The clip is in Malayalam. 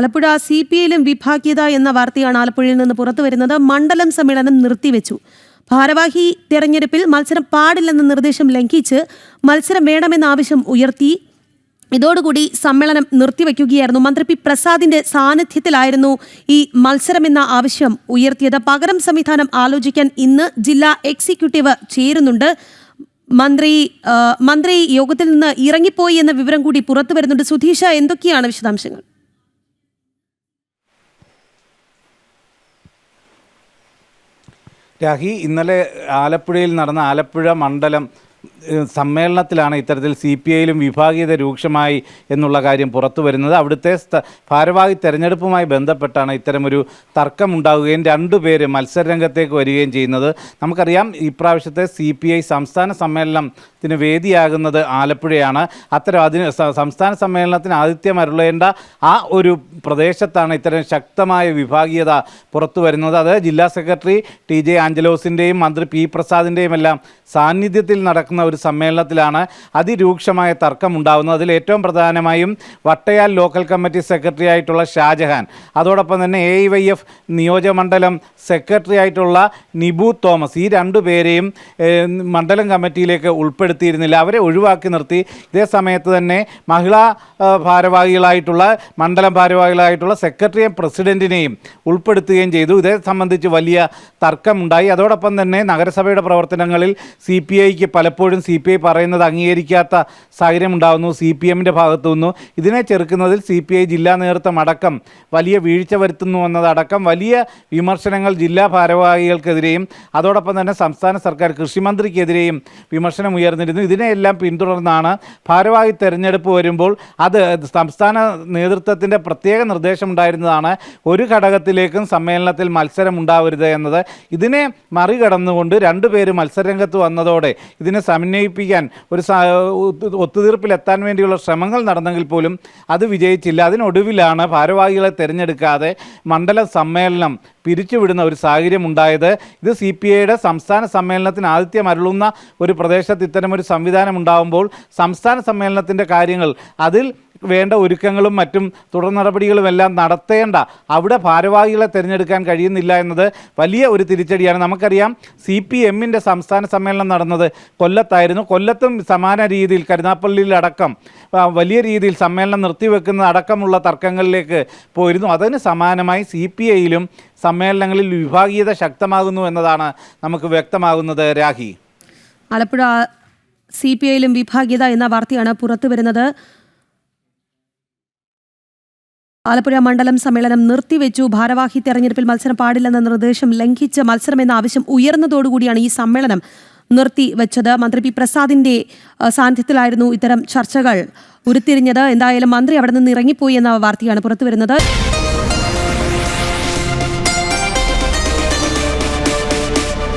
ആലപ്പുഴ സി പി ഐയിലും വിഭാഗീയത എന്ന വാർത്തയാണ് ആലപ്പുഴയിൽ നിന്ന് പുറത്തു വരുന്നത്. മണ്ഡലം സമ്മേളനം നിർത്തിവെച്ചു. ഭാരവാഹി തെരഞ്ഞെടുപ്പിൽ മത്സരം പാടില്ലെന്ന നിർദ്ദേശം ലംഘിച്ച് മത്സരം വേണമെന്ന ആവശ്യം ഉയർത്തി. ഇതോടുകൂടി സമ്മേളനം നിർത്തിവെക്കുകയായിരുന്നു. മന്ത്രി പി പ്രസാദിന്റെ സാന്നിധ്യത്തിലായിരുന്നു ഈ മത്സരമെന്ന ആവശ്യം ഉയർത്തിയത്. പകരം സംവിധാനം ആലോചിക്കാൻ ഇന്ന് ജില്ലാ എക്സിക്യൂട്ടീവ് ചേരുന്നുണ്ട്. മന്ത്രി മന്ത്രി യോഗത്തിൽ നിന്ന് ഇറങ്ങിപ്പോയി എന്ന വിവരം കൂടി പുറത്തു വരുന്നുണ്ട്. സുധീഷ എന്തൊക്കെയാണ് വിശദാംശങ്ങൾ? രാഹി ഇന്നലെ ആലപ്പുഴയിൽ നടന്ന ആലപ്പുഴ മണ്ഡലം സമ്മേളനത്തിലാണ് ഇത്തരത്തിൽ സി പി ഐയിലും വിഭാഗീയത രൂക്ഷമായി എന്നുള്ള കാര്യം പുറത്തു വരുന്നത്. അവിടുത്തെ ഭാരവാഹി തെരഞ്ഞെടുപ്പുമായി ബന്ധപ്പെട്ടാണ് ഇത്തരമൊരു തർക്കമുണ്ടാവുകയും രണ്ടുപേര് മത്സരരംഗത്തേക്ക് വരികയും ചെയ്യുന്നത്. നമുക്കറിയാം ഇപ്രാവശ്യത്തെ സി പി ഐ സംസ്ഥാന സമ്മേളനത്തിന് വേദിയാകുന്നത് ആലപ്പുഴയാണ്. അത്തരം അതിന് സംസ്ഥാന സമ്മേളനത്തിന് ആതിഥ്യം അരുളേണ്ട ആ ഒരു പ്രദേശത്താണ് ഇത്തരം ശക്തമായ വിഭാഗീയത പുറത്തു വരുന്നത്. അത് ജില്ലാ സെക്രട്ടറി ടി ജെ ആഞ്ചലോസിന്റെയും മന്ത്രി പി പ്രസാദിന്റെയും എല്ലാം സാന്നിധ്യത്തിൽ നടക്കുന്ന ഒരു സമ്മേളനത്തിലാണ് അതിരൂക്ഷമായ തർക്കമുണ്ടാകുന്നത് അതിൽ ഏറ്റവും പ്രധാനമായും വട്ടയാൽ ലോക്കൽ കമ്മിറ്റി സെക്രട്ടറി ആയിട്ടുള്ള ഷാജഹാൻ അതോടൊപ്പം തന്നെ എ വൈ എഫ് നിയോജകമണ്ഡലം സെക്രട്ടറി ആയിട്ടുള്ള നിബു തോമസ് ഈ രണ്ടു പേരെയും മണ്ഡലം കമ്മിറ്റിയിലേക്ക് ഉൾപ്പെടുത്തിയിരുന്നില്ല. അവരെ ഒഴിവാക്കി നിർത്തി. ഇതേ സമയത്ത് തന്നെ മഹിളാ ഭാരവാഹികളായിട്ടുള്ള മണ്ഡലം ഭാരവാഹികളായിട്ടുള്ള സെക്രട്ടറിയും പ്രസിഡന്റിനെയും ഉൾപ്പെടുത്തുകയും ചെയ്തു. ഇതേ സംബന്ധിച്ച് വലിയ തർക്കമുണ്ടായി. അതോടൊപ്പം തന്നെ നഗരസഭയുടെ പ്രവർത്തനങ്ങളിൽ സി പി ഐക്ക് പലപ്പോഴും സി പി ഐ പറയുന്നത് അംഗീകരിക്കാത്ത സാഹചര്യം ഉണ്ടാകുന്നു സി പി എമ്മിന്റെ ഭാഗത്തു നിന്നു. ഇതിനെ ചെറുക്കുന്നതിൽ സി പി ഐ ജില്ലാ നേതൃത്വം അടക്കം വലിയ വീഴ്ച വരുത്തുന്നു എന്നതടക്കം വലിയ വിമർശനങ്ങൾ ജില്ലാ ഭാരവാഹികൾക്കെതിരെയും അതോടൊപ്പം തന്നെ സംസ്ഥാന സർക്കാർ കൃഷിമന്ത്രിക്കെതിരെയും വിമർശനം ഉയർന്നിരുന്നു ഇതിനെയെല്ലാം പിന്തുടർന്നാണ് ഭാരവാഹി തെരഞ്ഞെടുപ്പ് വരുമ്പോൾ അത് സംസ്ഥാന നേതൃത്വത്തിന്റെ പ്രത്യേക നിർദ്ദേശം ഉണ്ടായിരുന്നതാണ് ഒരു ഘടകത്തിലേക്കും സമ്മേളനത്തിൽ മത്സരം ഉണ്ടാവരുത് എന്നത്. ഇതിനെ മറികടന്നുകൊണ്ട് രണ്ടുപേര് മത്സരരംഗത്ത് വന്നതോടെ ഇതിനെ സമന്വയിപ്പിക്കാൻ ഒരു ഒത്തുതീർപ്പിലെത്താൻ വേണ്ടിയുള്ള ശ്രമങ്ങൾ നടന്നെങ്കിൽ പോലും അത് വിജയിച്ചില്ല. അതിനൊടുവിലാണ് ഭാരവാഹികളെ തിരഞ്ഞെടുക്കാതെ മണ്ഡല സമ്മേളനം പിരിച്ചുവിടുന്ന ഒരു സാഹചര്യം ഉണ്ടായത് ഇത് സി പി ഐയുടെ സംസ്ഥാന സമ്മേളനത്തിന് ആതിഥ്യം അരുളുന്ന ഒരു പ്രദേശത്ത് ഇത്തരമൊരു സംവിധാനം ഉണ്ടാകുമ്പോൾ സംസ്ഥാന സമ്മേളനത്തിന്റെ കാര്യങ്ങൾ അതിൽ വേണ്ട ഒരുക്കങ്ങളും മറ്റും തുടർ നടപടികളും എല്ലാം നടത്തേണ്ട അവിടെ ഭാരവാഹികളെ തിരഞ്ഞെടുക്കാൻ കഴിയുന്നില്ല എന്നത് വലിയ ഒരു തിരിച്ചടിയാണ്. നമുക്കറിയാം സി പി എമ്മിന്റെ സംസ്ഥാന സമ്മേളനം നടന്നത് കൊല്ലത്തായിരുന്നു. കൊല്ലത്തും സമാന രീതിയിൽ കരുനാപ്പള്ളിയിലടക്കം വലിയ രീതിയിൽ സമ്മേളനം നിർത്തിവെക്കുന്ന അടക്കമുള്ള തർക്കങ്ങളിലേക്ക് പോയിരുന്നു. അതിന് സമാനമായി സി പി ഐയിലും സമ്മേളനങ്ങളിൽ വിഭാഗീയത ശക്തമാകുന്നു എന്നതാണ് നമുക്ക് വ്യക്തമാകുന്നത് രാഹി. ആലപ്പുഴ സി പി ഐയിലും വിഭാഗീയത എന്ന വാർത്തയാണ് പുറത്തുവരുന്നത് ആലപ്പുഴ മണ്ഡലം സമ്മേളനം നിർത്തിവെച്ചു. ഭാരവാഹി തെരഞ്ഞെടുപ്പിൽ മത്സരം പാടില്ലെന്ന നിർദ്ദേശം ലംഘിച്ച് മത്സരമെന്ന ആവശ്യം ഉയർന്നതോടുകൂടിയാണ് ഈ സമ്മേളനം നിർത്തിവെച്ചത്. മന്ത്രി പി പ്രസാദിന്റെ സാന്നിധ്യത്തിലായിരുന്നു ഇത്തരം ചർച്ചകൾ ഉരുത്തിരിഞ്ഞത്. എന്തായാലും മന്ത്രി അവിടെ നിന്ന് ഇറങ്ങിപ്പോയി എന്ന വാർത്തയാണ് പുറത്തു വരുന്നത്.